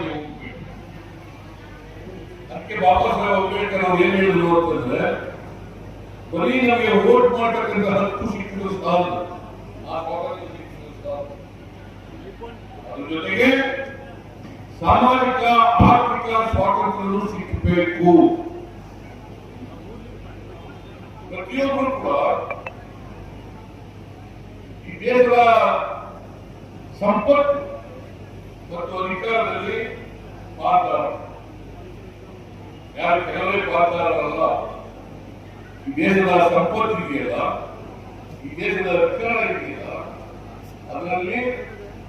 ಸಮಾಜಕ್ಕೆ ಹೋಗ್ಬೇಕು ಅದಕ್ಕೆ ಬಾಬಾ ಸಾಹೇಬ್ ಅಂಬೇಡ್ಕರ್ ಅವ್ರು ಏನ್ ಹೇಳಿದ್ರು ಅಂತಂದ್ರೆ ಬರೀ ನಮಗೆ ವೋಟ್ ಮಾಡತಕ್ಕಂಥ ಹಕ್ಕು ಸಿಕ್ಕಿದ್ರು ಸಾಲದು ಆ ಸ್ವಾತಂತ್ರ್ಯ ಸಿಕ್ಕಿದ್ರು ಸಾಲದು ಅದ್ರ ಜೊತೆಗೆ ಸಾಮಾಜಿಕ ಆರ್ಥಿಕ ಸ್ವಾತಂತ್ರ್ಯನೂ ಸಿಕ್ಕಬೇಕು ಪ್ರತಿಯೊಬ್ಬರು ಕೂಡ ಈ ದೇಶದ ಸಂಪತ್ತು ಮತ್ತು ಅಧಿಕಾರದಲ್ಲಿ ಪಾತ್ರ. ಯಾರು ಕೆಲವೇ ಮಾತಾಡಲ್ಲ ಈ ದೇಶದ ಸಂಪತ್ತು ಇದೆಯಲ್ಲ ಈ ದೇಶದ ಅಧಿಕಾರ ಇದೆಯಲ್ಲ ಅದರಲ್ಲಿ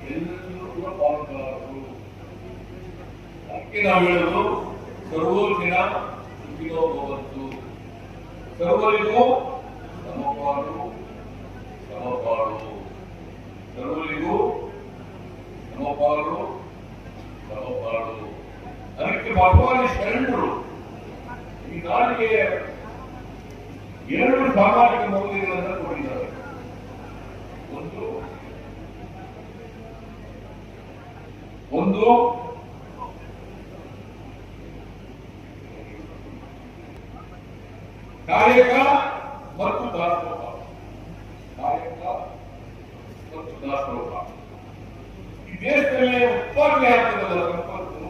ಎಲ್ಲರೂ ಕೂಡ ಪಾಲ್ದಾರರು ಅದಕ್ಕೆ ನಾವು ಹೇಳೋದು ಸರ್ವೋಜನ ಸುಖಿನೋ ಭವಂತು ಸರ್ವರಿಗೂ ಸಮಪಾಲು ಸಮಪಾಲು ಸರ್ವರಿಗೂ ಸಮಪಾಲು ಸಮಪಾಲು ಅದಕ್ಕೆ ಭಗವಾನ್ ಶರಣರು. ಈ ನಾಡಿಗೆ ಎರಡು ಸಾಮಾಜಿಕ ಮೌಲ್ಯಗಳನ್ನು ಕೊಟ್ಟಿದ್ದಾರೆ. ಒಂದು ಒಂದು ಕಾಯಕ ಮತ್ತು ದಾಸೋಹ ಕಾಯಕ ಮತ್ತು ದಾಸೋಹ ಈ ದೇಶದಲ್ಲಿ ಉತ್ಪಾದನೆ ಆಗ್ತದಲ್ಲ ಸಂಪತ್ತು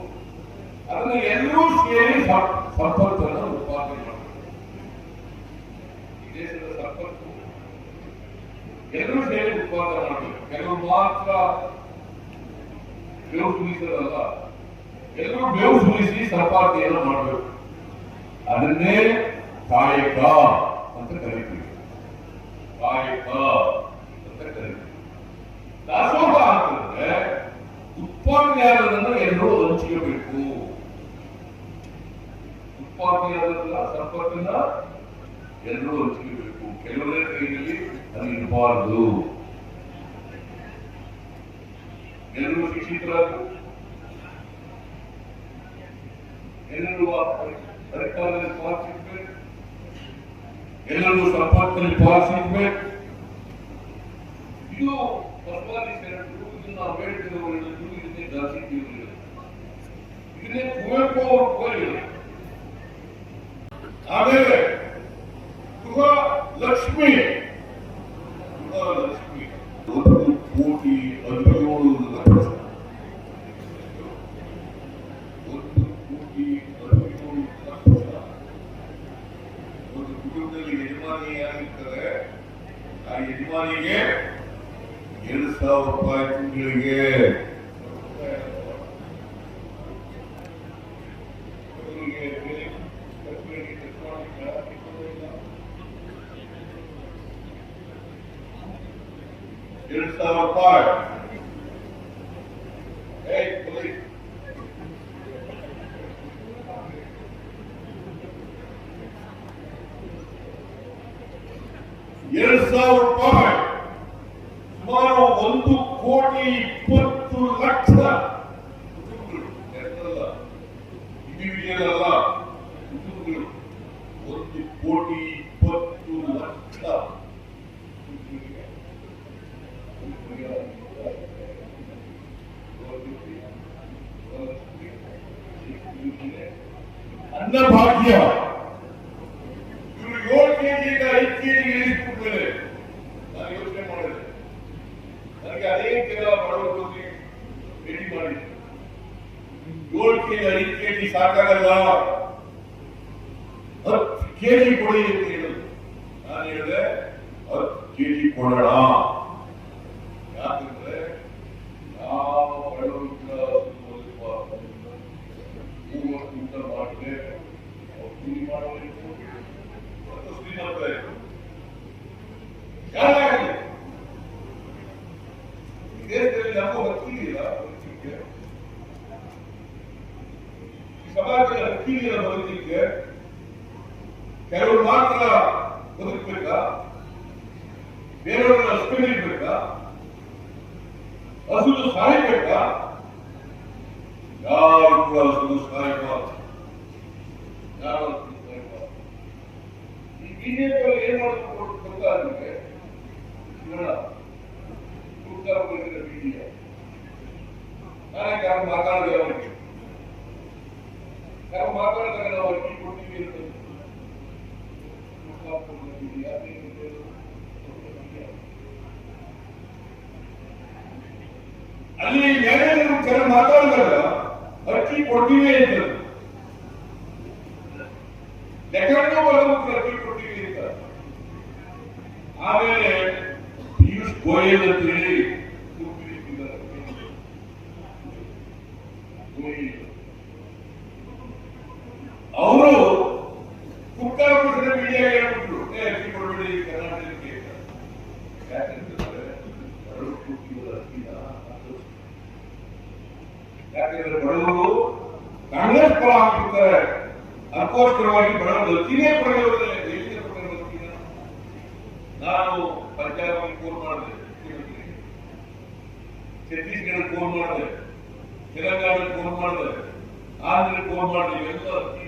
ಅದನ್ನು ಎಲ್ಲರೂ ಸೇರಿ ಸಂ- ಸಂಪತ್ತನ್ನು ಉತ್ಪಾದನೆ ಮಾಡಬೇಕು ಈ ದೇಶದ ಸಂಪತ್ತು ಉತ್ಪಾದನೆ ಮಾಡಬೇಕು. ಕೆಲವರು ಮಾತ್ರ ಬೇವು ಸುಲಿಸೋದಲ್ಲ ಎಲ್ಲರೂ ಬೇವು ಸುರಿಸಿ ಸಂಪಾದನೆಯನ್ನು ಮಾಡಬೇಕು. ಅದನ್ನೇ ಕಾಯಕ ಅಂತ ಕರಿತೀವಿ. ಕಾಯಕ ಅಂತ ಕರಿತೀವಿ. ದಾಸೋಹ ಅಂತಂದ್ರೆ ಉತ್ಪಾದನೆ ಆಗೋದನ್ನು ಎಲ್ಲರೂ ಹಂಚಿಕಬೇಕು. ಉತ್ಪಾದನೆ ಆಗೋದನ್ನ ಸಂಪತ್ತನ್ನ ಎಲ್ಲರೂ ಹಂಚಿಕಬೇಕು. ಕೆಲವರೇ ಕೈಯಲ್ಲಿ ಅದು ಇರಬಾರದು. ಎಲ್ಲರೂ ಶಿಕ್ಷಿತರಾಗಬೇಕು ಎಲ್ಲರೂ ಸರ್ಕಾರದಲ್ಲಿ ಪಾಲಿಸಬೇಕು ಎಲ್ಲರೂ ಸಂಪತ್ತಿನಲ್ಲಿ ಪಾಲಿಸಬೇಕು ಇದು ಬಸವಾದಿ ಶರಣರು ಇದನ್ನ ಅಂಬೇಡ್ಕರ್ ಅವರು ಹೇಳಿದ್ರು ಇದನ್ನೇ ಗಾಂಧೀಜಿ ಅವರು ಹೇಳಿದ್ರು ಇದನ್ನೇ ಕುವೆಂಪು ಅವರು ಕೂಡ ಹೇಳಿದ್ರು ಆಮೇಲೆ ಗೃಹ ಲಕ್ಷ್ಮಿ ಗೃಹ ಲಕ್ಷ್ಮಿ ಎರಡು ಸಾವಿರ ರೂಪಾಯಿ ತಿಂಗಳಿಗೆ ಅವರಿಗೆ ಬೇರೆ ಖರ್ಚುಗಳಿಗೆ ಖರ್ಚು ಮಾಡ್ಲಿಕ್ಕೆ ನನಗೆ ಅನೇಕ ಜನ ಬಡವರು ಭೇಟಿ ಮಾಡಿದ್ರು ಏಳು ಕೆಜಿ ಐದು ಕೆಜಿ ಸಾಕಾಗಲ್ಲ ಹತ್ತು ಕೆಜಿ ಕೊಡಿ ಅಂತ ಹೇಳಿದ್ರು ನಾನು ಹೇಳಿದೆ ಹತ್ತು ಕೆಜಿ ಕೊಡೋಣ ಯಾಕಂದ್ರೆ ಯಾವ ಬಡವರು ಕೂಡ ಸ್ವಲ್ಪ ಮೂವತ್ತು ಊಟ ಮಾಡಿದ್ರೆ ಅವ್ರು ಕೂಲಿ ಮಾಡಬೇಕು ಮತ್ತು ಶ್ರೀಮಂತ ಇದ್ರು. ಯಾರಾಗಲಿ ಈ ದೇಶದಲ್ಲಿ ನಮಗೂ ಸಮಾಜದಲ್ಲಿ ಹಕ್ಕಿದೆಯಲ್ಲ ಬದುಕಲಿಕ್ಕೆ ಕೆಲವರು ಮಾತ್ರ ಬದುಕಬೇಕಾ? ಬೇರೆಯವರನ್ನ ಅಷ್ಟಮಿರ್ಬೇಕಾ ಹಸುದು ಸಾಯ್ಬೇಕಾ ಯಾರು ಕೂಡ ಸಾಯಬಾರದು ಈ ಏನ್ ಮಾಡಬೇಕು ಗೊತ್ತಾ ನಿಮಗೆ ನೋಡ ಉತ್ತರ ಪ್ರದೇಶ ಬಿಜೆಪಿ ನಾನೇ ಯಾರು ಮಾತಾಡಿದೆ ಅವರಿಗೆ. ಯಾರು ಮಾತಾಡಿದಾಗ ನಾವು ಅಕ್ಕಿ ಕೊಡ್ತೀವಿ ಅಂತ ಅಲ್ಲಿ ಏನೇನು ಕೆಲ ಮಾತಾಡಿದಾಗ ಅಕ್ಕಿ ಕೊಡ್ತೀವಿ ಅಂತ ಲೆಕ್ಕನೂ ಬರಬೇಕು ಅಕ್ಕಿ ಕೊಡ್ತೀವಿ ಅಂತ ಆಮೇಲೆ ಪಿಯೂಷ್ ಗೋಯಲ್ ಅಂತ ಹೇಳಿ ಅವರು ಕೊಟ್ಟಿದ್ರೆ ಮೀಡಿಯಾ ಅಕ್ಕಿ ಕರ್ನಾಟಕಕ್ಕೆ. ಯಾಕಂತಂದ್ರೆ ಬಡವರು ಕಾಂಗ್ರೆಸ್ ಪರ ನಾನು ಫೋನ್ ಮಾಡಿದೆ. ಛತ್ತೀಸ್ಗಢ ಫೋನ್ ಮಾಡಿದೆ ತೆಲಂಗಾಣ ಫೋನ್ ಮಾಡಿದೆ ಆಂಧ್ರ ಫೋನ್ ಮಾಡಿದೆ, ಎಲ್ಲ ಅಕ್ಕಿ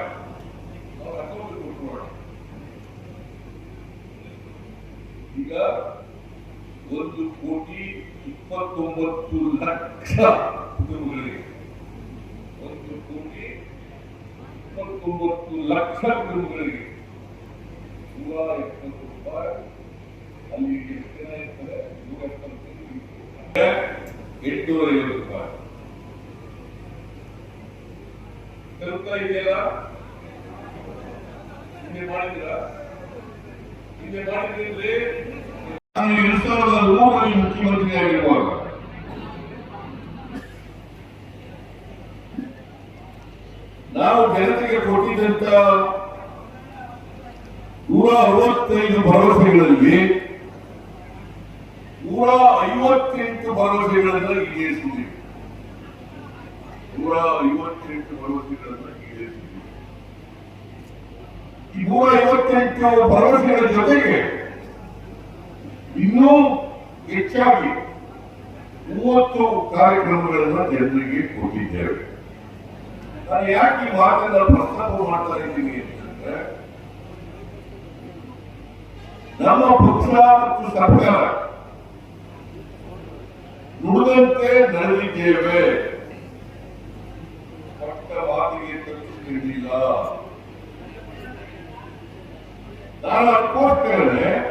ಈಗ ಒಂದು ಕೋಟಿ ಇಪ್ಪತ್ತೊಂಬತ್ತು ಲಕ್ಷ ಕುಟುಂಬಗಳಿಗೆ ಒಂದು ಕೋಟಿ ಇಪ್ಪತ್ತೊಂಬತ್ತು ಲಕ್ಷ ಕುಟುಂಬಗಳಿಗೆ ನೂರ ಎಪ್ಪತ್ತು ರೂಪಾಯಿ ಅಲ್ಲಿ ಎಷ್ಟು ಜನ ಇರ್ತಾರೆ ನೂರ ಎಪ್ಪತ್ತು ಎಂಟುನೂರ ಐವತ್ತು ರೂಪಾಯಿ ತಲುಪ್ತಾ ಇದೆಯಲ್ಲ ಹಿಂದೆ ಮಾಡಿದ್ರ ಹಿಂದೆ ಮಾಡಿದ್ರೆ ನಾನು ಎರಡ್ ಸಾವಿರದ ಮೂರರಲ್ಲಿ ಮುಖ್ಯಮಂತ್ರಿಯಾಗಿರುವಾಗ ನಾವು ಜನತೆಗೆ ಕೊಟ್ಟಿದ್ದಂತ ನೂರ ಅರವತ್ತೈದು ಭರವಸೆಗಳಲ್ಲಿ ನೂರ ಐವತ್ತೆಂಟು ಭರವಸೆಗಳನ್ನ ಈಡೇರಿಸಿದ್ದೀವಿ ನೂರ ಐವತ್ತೆಂಟು ಭರವಸೆಗಳನ್ನ ಈಡೇರಿಸಿದ್ದೀವಿ ಈ ನೂರ ಐವತ್ತೆಂಟು ಭರವಸೆಗಳ ಜೊತೆಗೆ ಇನ್ನೂ ಹೆಚ್ಚಾಗಿ ಮೂವತ್ತು ಕಾರ್ಯಕ್ರಮಗಳನ್ನು ಜನರಿಗೆ ಕೊಟ್ಟಿದ್ದೇವೆ. ನಾನು ಯಾಕೆ ಈ ಮಾತನ್ನ ಪ್ರಸ್ತಾಪ ಮಾಡ್ತಾ ಇದ್ದೀನಿ ಅಂತಂದ್ರೆ, ನಮ್ಮ ಪಕ್ಷ ಮತ್ತು ಸರ್ಕಾರ ನುಡಿದಂತೆ ನಡೆದಿದ್ದೇವೆ. ಪಟ್ಟ ಮಾತಿಗೆ ನೀಡಲಿಲ್ಲ ನಾನು ಅದಕ್ಕೋಸ್ಕರನೇ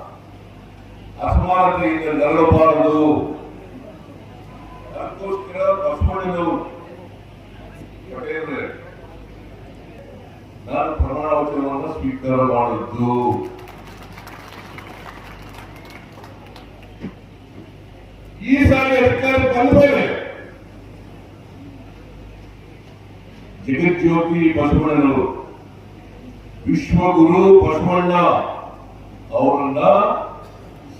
ಅಸಮಾನತೆಯಿಂದ ನರಳಬಾರದು. ಅದಕ್ಕೋಸ್ಕರ ಬಸವಣ್ಣನವರು ಪಟೇಲ್ರೆ ನಾನು ಪ್ರಮಾಣ ವಚನವನ್ನು ಸ್ವೀಕಾರ ಮಾಡಿದ್ದು. ಈ ಸಾರಿ ಅಧಿಕಾರ ಬಂದ ಮೇಲೆ ಜಗಜ್ಯೋತಿ ಬಸವಣ್ಣನವರು, ವಿಶ್ವಗುರು ಬಸವಣ್ಣ ಅವರನ್ನ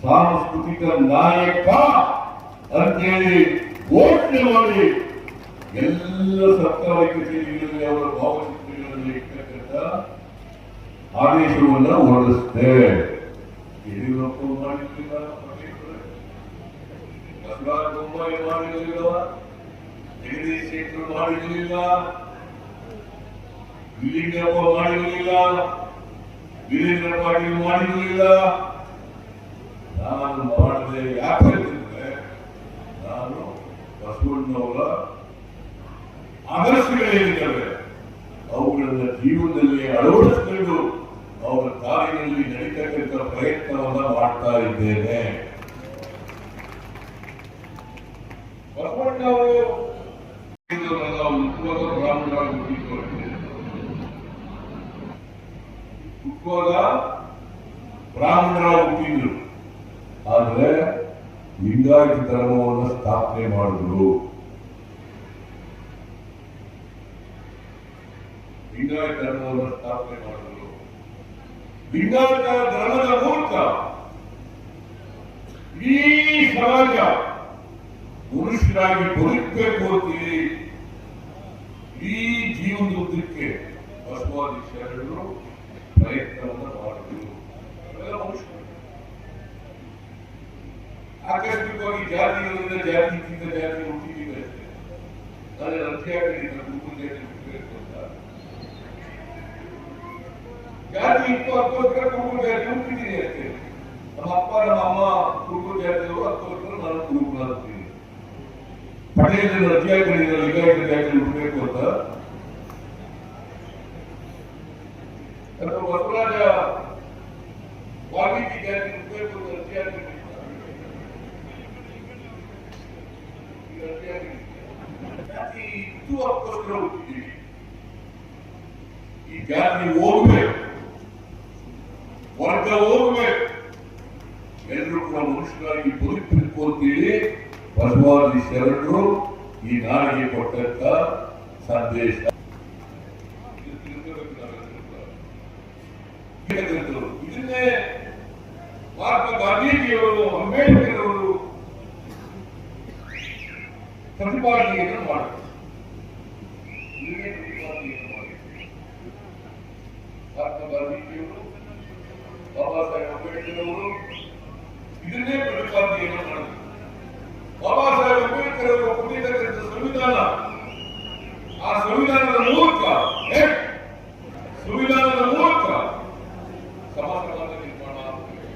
ಸಾಂಸ್ಕೃತಿಕ ನಾಯಕ ಅಂತೇಳಿ ಘೋಷಣೆ ಮಾಡಿ ಎಲ್ಲ ಸರ್ಕಾರಿ ಕಚೇರಿಗಳಲ್ಲಿ ಅವರ ಭಾವಚಿತ್ರಗಳಲ್ಲಿ ಇರ್ತಕ್ಕಂಥ ಆದೇಶವನ್ನು ಹೊರಡಿಸುತ್ತೆ ಯಡಿಯೂರಪ್ಪ ಮಾಡಿರಲಿಲ್ಲ ಬೊಮ್ಮಾಯಿ ಮಾಡಿರಲಿಲ್ಲ, ಜಗದೀಶ್ ಶೆಟ್ಟರ್ ಮಾಡಿರಲಿಲ್ಲ ವಿಲಿಂಗಪ್ಪ ಮಾಡಿರಲಿಲ್ಲ, ವೀರೇಂದ್ರ ಪಾಟೀಲ್ ಮಾಡಿರಲಿಲ್ಲ. ನಾನು ಮಾಡದೆ ಯಾಕೆಂದ್ರೆ ನಾನು ಬಸವಣ್ಣವರ ಆದರ್ಶಗಳೇನಿದ್ದಾವೆ ಅವುಗಳನ್ನ ಜೀವನದಲ್ಲಿ ಅಳವಡಿಸಿಕೊಂಡು ಅವರ ದಾರಿಯಲ್ಲಿ ನಡೀತಕ್ಕಂಥ ಪ್ರಯತ್ನವನ್ನ ಮಾಡ್ತಾ ಇದ್ದೇನೆ. ಬ್ರಾಹ್ಮಣರಾಗಿ ಹುಟ್ಟಿದ್ರು. ಆದ್ರೆ ಲಿಂಗಾಯತ ಧರ್ಮವನ್ನು ಸ್ಥಾಪನೆ ಮಾಡಿದ್ರು. ಲಿಂಗಾಯತ ಧರ್ಮವನ್ನು ಸ್ಥಾಪನೆ ಮಾಡಿದ್ರು. ಲಿಂಗಾಯತ ಧರ್ಮದ ಮೂಲಕ ಈ ಸಮಾಜ ಮನುಷ್ಯರಾಗಿ ಬದುಕಬೇಕು ಅಂತೀರಿ? ಈ ಜೀವನದುದ್ದಕ್ಕೆ ಬಸವಾದಿ ಶರಣರು ಪ್ರಯತ್ನವನ್ನು ಆಕಸ್ಮಿಕವಾಗಿ ಜಾತಿ ಇರೋದ್ರಿಂದ ಜಾತಿ ಇದ್ದಿಂದ ಜಾತಿ ಹುಟ್ಟಿದ್ದೀವಿ ಅಷ್ಟೇ ಆದರೆ ರಥಯಾತ್ರೆಯಿಂದ ಗುಂಪು ಜಾತಿ ಹುಟ್ಟಬೇಕು ಅಂತ ಜಾತಿ ಇತ್ತು ಅದಕ್ಕೋಸ್ಕರ ಕುರುಬು ಜಾತಿ ಹುಟ್ಟಿದ್ದೀನಿ ಅಷ್ಟೇ ನಮ್ಮ ಅಪ್ಪ ನಮ್ಮ ಅಮ್ಮ ಕುರುಬು ಜಾತಿಯವರು ಅದಕ್ಕೋಸ್ಕರ ನಾನು ಕುರುಬನಾಗ್ತೀನಿ ಪಟೇಲ್ ರಥಯಾತ್ರೆಯಿಂದ ಲಿಂಗಾಯತ ಜಾತಿ ಹುಟ್ಟಬೇಕು ಅಂತ ಅಥವಾ ಬಸವರಾಜ ವಾಲ್ಮೀಕಿ ಜಾತಿ ಹುಟ್ಟಬೇಕು ಅಂತ ರಥಯಾತ್ರೆ ಜಾತಿ ಇದ್ದು ಅದಕ್ಕೋಸ್ಕರ ಹುಟ್ಟಿದ್ದೀವಿ ಈ ಜಾತಿ ಹೋಗ್ಬೇಕು. ವರ್ಗ ಈ ನಾಡಿಗೆ ಕೊಟ್ಟಂತ ಸಂದೇಶ. ಇದನ್ನೇ ಮಹಾತ್ಮ ಗಾಂಧೀಜಿಯವರು ಅಂಬೇಡ್ಕರ್ ಅವರು ಪ್ರತಿಪಾದನೆಯನ್ನು ಮಾಡಿದರು ಇದನ್ನೇ ಪ್ರತಿಪಾದನೆಯನ್ನು ಮಾಡಿದರು ಮಹಾತ್ಮ ಗಾಂಧೀಜಿಯವರು ಬಾಬಾ ಸಾಹೇಬ್ ಅಂಬೇಡ್ಕರ್ ಅವರು ಇದನ್ನೇ ಪ್ರತಿಪಾದನೆಯನ್ನು ಮಾಡಿದರು ಬಾಬಾ ಸಾಹೇಬ್ ಅಂಬೇಡ್ಕರ್ ಅವರು ಕೊಟ್ಟಿರ್ತಕ್ಕಂಥ ಸಂವಿಧಾನ ಆ ಸಂವಿಧಾನದ ಮೂಲಕ ಏ, ಸಂವಿಧಾನದ ಮೂಲಕ ಸಮಾಜವಾದ ನಿರ್ಮಾಣ ಆಗಬೇಕು.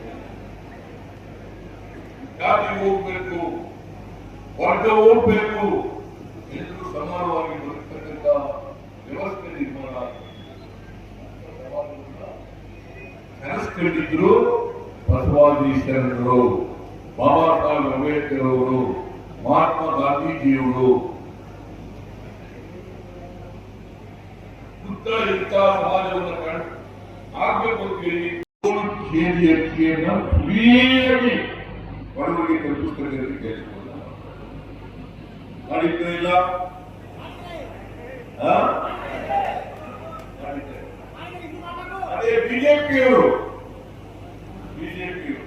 ಜಾತಿ ಹೋಗ್ಬೇಕು ವರ್ಗ ಹೋಗ್ಬೇಕು ಎಲ್ಲರೂ ಸಮಾನವಾಗಿ ಬದುಕತಕ್ಕಂಥ ವ್ಯವಸ್ಥೆ ನಿರ್ಮಾಣ ಆಗಬೇಕು. ಸಮಾಜವನ್ನ ಕನಸ್ಕೊಂಡಿದ್ರು ಬಸವಾದಿ ಶರಣರು ಬಾಬಾ ಸಾಹೇಬ್ ಅಂಬೇಡ್ಕರ್ ಅವರು ಮಹಾತ್ಮ ಗಾಂಧೀಜಿಯವರು ಬುದ್ಧ ಇಂಥ ಸಮಾಜವನ್ನು ಕಂಡು ಆಗ್ಬೇಕು ಅಂತ ಹೇಳಿ ಮೂರು ಕೆಜಿ ಅಕ್ಕಿಯನ್ನ ಫ್ರೀಯಾಗಿ ಬಡವರಿಗೆ ತಲುಪಿಸ್ತಕ್ಕಂಥ ಕೆಲಸವನ್ನ ಮಾಡಿದ್ರೆ ಇಲ್ಲ. ಅದೇ ಬಿಜೆಪಿಯವರು. ಬಿಜೆಪಿಯವರು.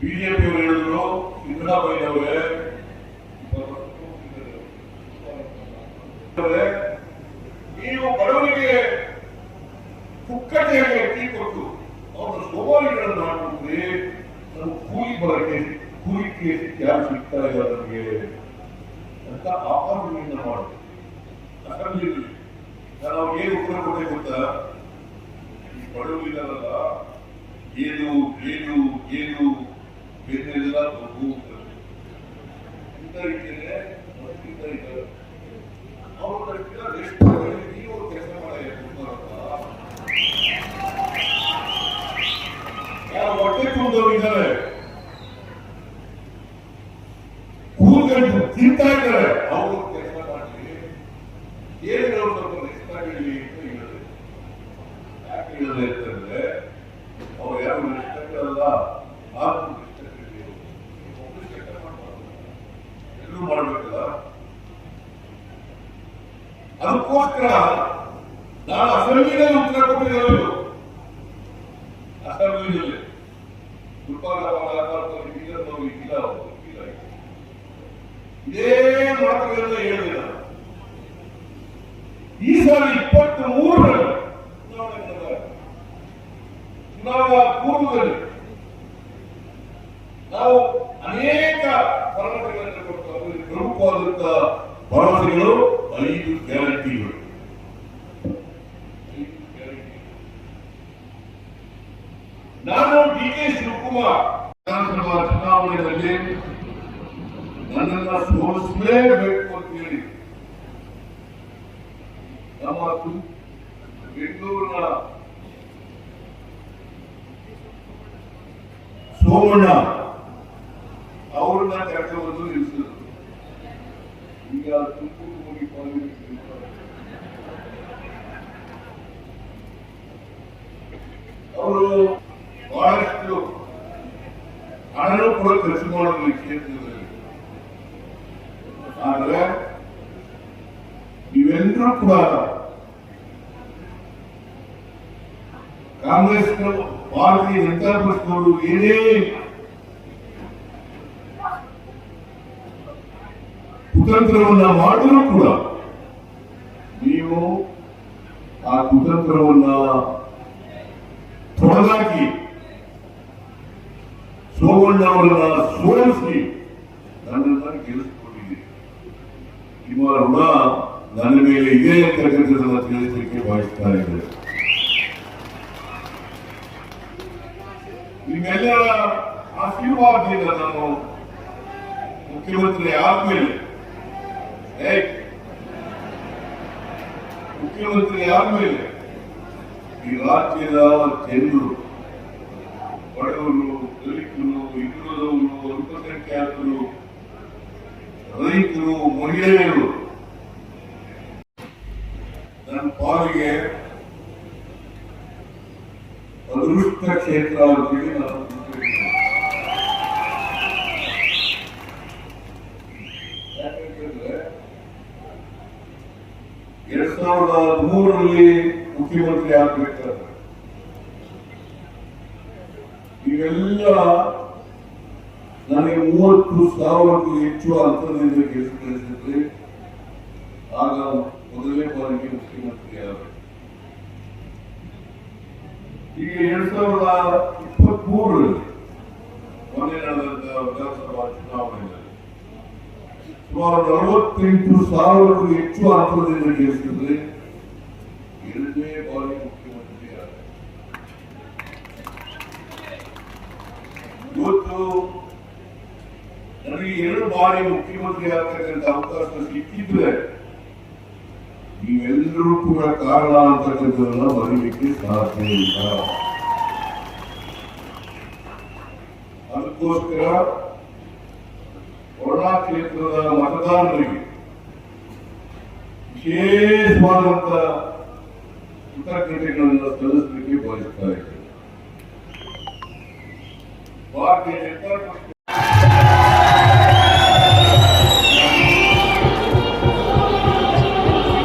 ಬಿಜೆಪಿಯವರು ಹೇಳಿದ್ರು ಸಿದ್ದರಾಮಯ್ಯನವರೇ ನೀವು ಬಡವರಿಗೆ ಪುಕ್ಕಟೆಯಾಗಿ ಅಕ್ಕಿ ಕೊಟ್ಟು ಅವರ ಸೋಮಾರಿಗಳನ್ನು ಮಾಡಿಬಿಟ್ರೆ ನಾವು ಕೂಲಿ ಬರಕ್ಕೆ ಕೂಲಿ ಕೇಸಿ ಯಾರು ಸಿಗ್ತಾ ಇಲ್ಲ ನಮಗೆ ಅಂತ ಆಪಾದನೆಯನ್ನ ಮಾಡಿದ್ರು ಅಸೆಂಬ್ಲಿಯಲ್ಲಿ ನಾನು ಕೊಟ್ಟೆ ಗೊತ್ತಾ ಈ ಬಡವರಿದಾರಲ್ಲ ಏನು ಏನು ಏನು ಬೆನ್ನೆಲ್ಲ ಮಗು ಇಂಥ ರೀತಿಯಲ್ಲೇ ಇದ್ದಾರೆ. ನೀವು ಕೆಲಸ ಹೊಟ್ಟೆ ತುಂಬಿದವರಿದ್ದಾರೆ ಕೂತ್ಕೊಂಡು ತಿಂತಾ ಇದ್ದಾರೆ ಅವರು ಕೆಲಸ ಮಾಡಿ ಏನು ನಾವು ಸ್ವಲ್ಪ ರೆಸ್ಪಾಂಡ್ ಹೇಳಿ ಅಂತ ಹೇಳಿದೆ ಯಾಕೆ ಹೇಳಿದೆ ಅಂತಂದ್ರೆ ಅವ್ರು ಯಾರು ರೆಸ್ಪೆಕ್ಟ್ ಅಲ್ಲ ಆದ್ರೂ ರೆಸ್ಪೆಕ್ಟ್ ಇರಲಿ ಒಬ್ಬರು ಕೆಲಸ ಮಾಡಬಾರ್ದು ಎಲ್ಲರೂ ಮಾಡ್ಬೇಕಲ್ಲ ಅದಕ್ಕೋಸ್ಕರ ಅಸೆಂಬ್ಲಿನಲ್ಲಿ ಉತ್ತರ ಕೊಟ್ಟಿದ್ದಾರೆ ಹೇಳಿದೆ ಈ ಸಾರಿ ಇಪ್ಪತ್ತ್ ಮೂರರಲ್ಲಿ ಚುನಾವಣೆ ಪೂರ್ವದಲ್ಲಿ ನಾವು ಅನೇಕ ಭರವಸೆಗಳನ್ನು ಪ್ರಮುಖವಾದಂತಹ ಭರವಸೆಗಳು ಐದು ಗ್ಯಾರಂಟಿಗಳು ಐದು ಗ್ಯಾರಂಟಿ ನಾನು ಡಿ ಕೆ ಶಿವಕುಮಾರ್. ವಿಧಾನಸಭಾ ಚುನಾವಣೆಯಲ್ಲಿ ನನ್ನನ್ನ ಸೋಲಿಸಲೇಬೇಕು ಅಂತ ಹೇಳಿ. ನಮ್ಮ ಬೆಂಗಳೂರಿನ ಸೋಮಣ್ಣ ಅವ್ರನ್ನ ಕೆಲಸವನ್ನು ನಿಲ್ಲಿಸಿದ್ರು. ಈಗ ತುಮಕೂರು ಹೋಗಿ ಕಾಂಗ್ರೆಸ್ ಅವರು ಹಣನೂ ಕೂಡ ಖರ್ಚು ಮಾಡೋದು ಈ ಕ್ಷೇತ್ರದಲ್ಲಿ ಆದ್ರೆ ನೀವೆಲ್ಲರೂ ಕೂಡ ಕಾಂಗ್ರೆಸ್ ಭಾರತೀಯ ಜನತಾ ಪಕ್ಷದವರು ಏನೇ ಕುತಂತ್ರವನ್ನ ಮಾಡಿದ್ರು ಕೂಡ ನೀವು ಆ ಕುತಂತ್ರವನ್ನ ತೊಡೆದಾಕಿ ಸೋಮಣ್ಣ ಅವರನ್ನ ಸೋಲಿಸಿ ನನ್ನನ್ನ ಗೆಲ್ಲಿಸಿಕೊಂಡಿದ್ದೀರಿ ನಿಮ್ಮ ಋಣ ನನ್ನ ಮೇಲೆ ಇದೆ ಅಂತಕ್ಕಂಥದ್ದನ್ನ ತಿಳಿಸಲಿಕ್ಕೆ ಬಯಸ್ತಾ ಇದ್ದಾರೆ ನಿಮ್ಮೆಲ್ಲರ ಆಶೀರ್ವಾದದಿಂದ ನಾನು ಮುಖ್ಯಮಂತ್ರಿ ಆದ್ಮೇಲೆ. ಮುಖ್ಯಮಂತ್ರಿ ಆದ್ಮೇಲೆ ಈ ರಾಜ್ಯದ ಜನರು ರೈತರು ಮಹಿಳೆಯರು ನನ್ನ ಪಾಲಿಗೆ ಅದೃಷ್ಟ ಕ್ಷೇತ್ರ ಅಂತೇಳಿ ನಾನು ತಿಳ್ಕೊಂಡಿದ್ದೀನಿ. ಯಾಕಂತಂದ್ರೆ ಎರಡ್ ಸಾವಿರದ ಮೂರರಲ್ಲಿ ಮುಖ್ಯಮಂತ್ರಿ ಆಗ್ಬೇಕಾದ್ರೆ ಇವೆಲ್ಲ ನನಗೆ ಮೂವತ್ತು ಸಾವಿರಕ್ಕೂ ಹೆಚ್ಚು ಅಂತರದಿಂದ ಕೆಲಸ ಕಳಿಸಿದ್ರೆ ಆಗ ಮೊದಲನೇ ಬಾರಿಗೆ ಮುಖ್ಯಮಂತ್ರಿ ಆದರು. ಈಗ ಎರಡ್ ಸಾವಿರದ ಇಪ್ಪತ್ತ್ ಮೂರರಲ್ಲಿ ಮೊನ್ನೆ ನಡೆದಂತ ವಿಧಾನಸಭಾ ಚುನಾವಣೆಯಲ್ಲಿ ಸುಮಾರು ನಲವತ್ತೆಂಟು ಸಾವಿರಕ್ಕೂ ಹೆಚ್ಚು ಅಂತರದಿಂದ ಗೆಲ್ಲಿಸಿದ್ರೆ ಎರಡನೇ ಬಾರಿ ಮುಖ್ಯಮಂತ್ರಿ ಇವತ್ತು ನನಗೆ ಎರಡು ಬಾರಿ ಮುಖ್ಯಮಂತ್ರಿ ಆಗ್ತಕ್ಕಂಥ ಅವಕಾಶ ಸಿಕ್ಕಿದ್ರೆ ನೀವೆಲ್ಲರೂ ಕೂಡ ಕಾರಣ ಅಂತಕ್ಕಂಥದನ್ನ ಬರೀಲಿಕ್ಕೆ ಸಾಧ್ಯ ಇಲ್ಲ. ಅದಕ್ಕೋಸ್ಕರ ಕೊರೋನಾ ಕ್ಷೇತ್ರದ ಮತದಾರರಿಗೆ ವಿಶೇಷವಾದಂತ ಕೃತಜ್ಞತೆಗಳನ್ನು ಸಲ್ಲಿಸಲಿಕ್ಕೆ ಬಯಸ್ತಾ ಇದ್ದೇನೆ. ಭಾರತೀಯ ಜನತಾ